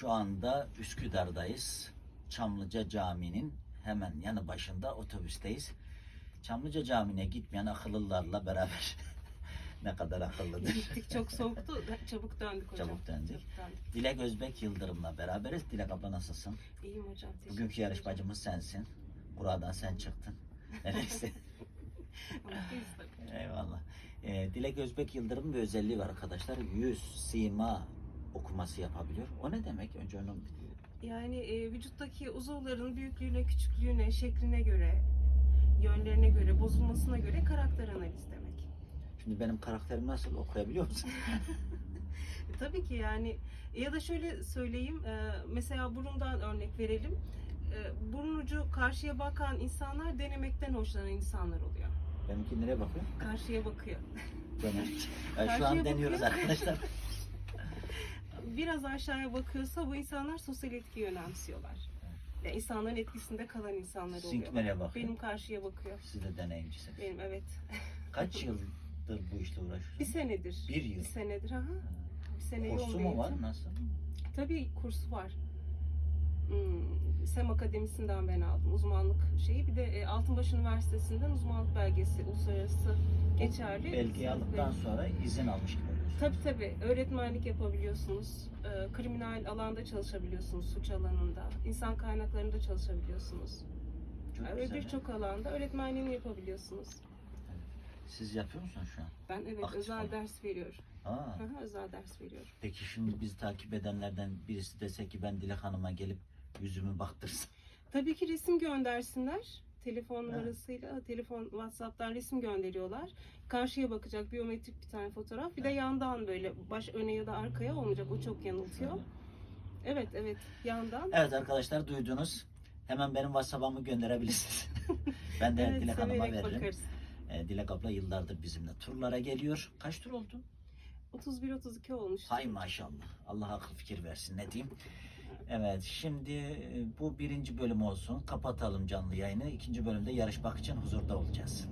Şu anda Üsküdar'dayız. Çamlıca Camii'nin hemen yanı başında otobüsteyiz. Çamlıca Camii'ne gitmeyen akıllılarla beraber ne kadar akıllıdır. Gittik çok soğuktu. Çabuk döndük hocam. Çabuk döndük. Çabuk döndük. Dilek Özbek Yıldırım'la beraberiz. Dilek abla nasılsın? İyiyim hocam. Bugünkü yarışmacımız sensin. Buradan sen çıktın. Neyse. Eyvallah. Ee, Dilek Özbek Yıldırım'ın bir özelliği var arkadaşlar. Yüz, sima okuması yapabiliyor. O ne demek? Önce onu Yani e, vücuttaki uzuvların büyüklüğüne, küçüklüğüne, şekline göre, yönlerine göre, bozulmasına göre karakter analiz demek. Şimdi benim karakterim nasıl okuyabiliyor musun? Tabii ki yani ya da şöyle söyleyeyim, e, mesela burundan örnek verelim. E, burun ucu karşıya bakan insanlar denemekten hoşlanan insanlar oluyor. Benimki nereye bakıyor? Karşıya bakıyor. Denemek. Yani şu an deniyoruz bakıyor. arkadaşlar. Biraz aşağıya bakıyorsa bu insanlar sosyal etkiyi önemsiyorlar. Yani insanların etkisinde kalan insanlar oluyor. Sizinki nereye bakıyor? Benim karşıya bakıyor. Siz de deneyimcisiniz. Benim evet. Kaç yıldır bu işle Bir uğraşıyorsunuz? senedir. Bir yıl. Bir senedir. Aha. Bir sene Kursu mu var? Nasıl? Tabii kursu var. Hmm, SEM Akademisi'nden ben aldım uzmanlık şeyi. Bir de e, Altınbaş Üniversitesi'nden uzmanlık belgesi uluslararası geçerli. Belgeyi aldıktan sonra izin almış gibi. Tabii tabii. Öğretmenlik yapabiliyorsunuz. Ee, kriminal alanda çalışabiliyorsunuz, suç alanında. insan kaynaklarında çalışabiliyorsunuz. Çok Öyle güzel. birçok alanda öğretmenliğini yapabiliyorsunuz. Siz yapıyor musunuz şu an? Ben evet Aktif özel olarak. ders veriyorum. Aa. Hı hı, özel ders veriyorum. Peki şimdi bizi takip edenlerden birisi dese ki ben Dilek Hanım'a gelip yüzümü baktırsam. Tabii ki resim göndersinler. Telefon Evet. numarasıyla, telefon WhatsApp'tan resim gönderiyorlar. Karşıya bakacak biyometrik bir tane fotoğraf. Bir de Evet. yandan böyle baş öne ya da arkaya olmayacak. O çok yanıltıyor. Evet evet yandan. Evet arkadaşlar duydunuz. Hemen benim WhatsApp'ımı gönderebilirsiniz. ben de Evet, Dilek Hanım'a veririm. bakarız. Ee, Dilek abla yıllardır bizimle turlara geliyor. Kaç tur oldu? 31-32 olmuş. Hay maşallah. Allah akıl fikir versin ne diyeyim. Evet şimdi e, bu birinci bölüm olsun. Kapatalım canlı yayını. İkinci bölümde yarışmak için huzurda olacağız.